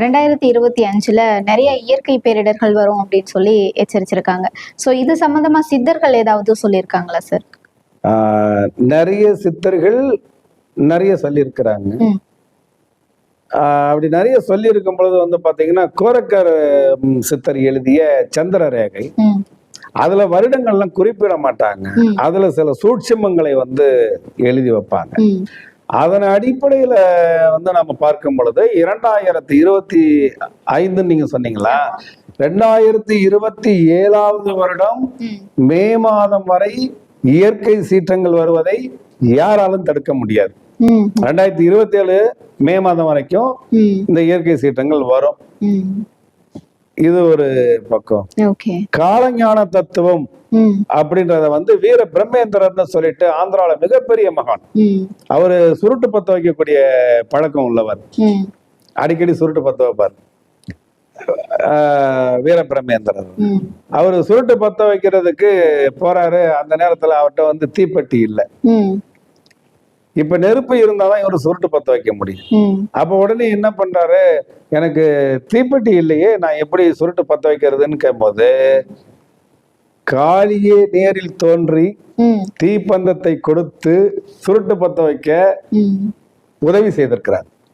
ரெண்டாயிரத்தி இருபத்தி அஞ்சுல நிறைய இயற்கை பேரிடர்கள் வரும் அப்படின்னு சொல்லி எச்சரிச்சிருக்காங்க. சோ இது சம்பந்தமா சித்தர்கள் ஏதாவது சொல்லியிருக்காங்களா சார் நிறைய சித்தர்கள் நிறைய சொல்லியிருக்கிறாங்க. அப்படி நிறைய சொல்லியிருக்கும் பொழுது வந்து பாத்தீங்கன்னா கோரக்கர் சித்தர் எழுதிய சந்திர ரேகை. அதுல வருடங்கள்லாம் குறிப்பிட மாட்டாங்க. அதுல சில சூட்சுமங்களை வந்து எழுதி வைப்பாங்க. அதன் அடிப்படையில வந்து நம்ம பார்க்கும் பொழுது இரண்டாயிரத்தி இருபத்தி ஐந்துன்னு நீங்க சொன்னீங்களா? ரெண்டாயிரத்தி இருபத்தி ஏழாவது வருடம் ம், மாதம் வரை இயற்கை சீற்றங்கள் வருவதை யாராலும் தடுக்க முடியாது. ரெண்டாயிரத்தி இருபத்தி ஏழு மே மாதம் வரைக்கும் இந்த இயற்கை சீற்றங்கள் வரும். இது ஒரு பக்கம். காலஞான தத்துவம் அப்படின்றத வந்து வீர பிரம்மேந்திரர்னு சொல்லிட்டு ஆந்திரால மிகப்பெரிய மகான். அவரு சுருட்டு பத்த வைக்கக்கூடிய பழக்கம் உள்ளவர். அடிக்கடி சுருட்டு பத்த வைப்பார். வீர பிரம்மேந்திரர். அவர் சுருட்டு பத்த வைக்கிறதுக்கு போறாரு. அந்த நேரத்துல அவர்கிட்ட வந்து தீப்பெட்டி இல்லை. இப்ப நெருப்பு இருந்தாதான் இவர் சுருட்டு பத்த வைக்க முடியும். அப்ப உடனே என்ன பண்றாரு? எனக்கு தீப்பெட்டி இல்லையே நான் எப்படி சுருட்டு பத்த வைக்கிறதுன்னு கேட்கும்போது காளியே நேரில் தோன்றி தீப்பந்தத்தை கொடுத்து சுருட்டு பத்த வைக்க. உதவி செய்திருக்கிறார்.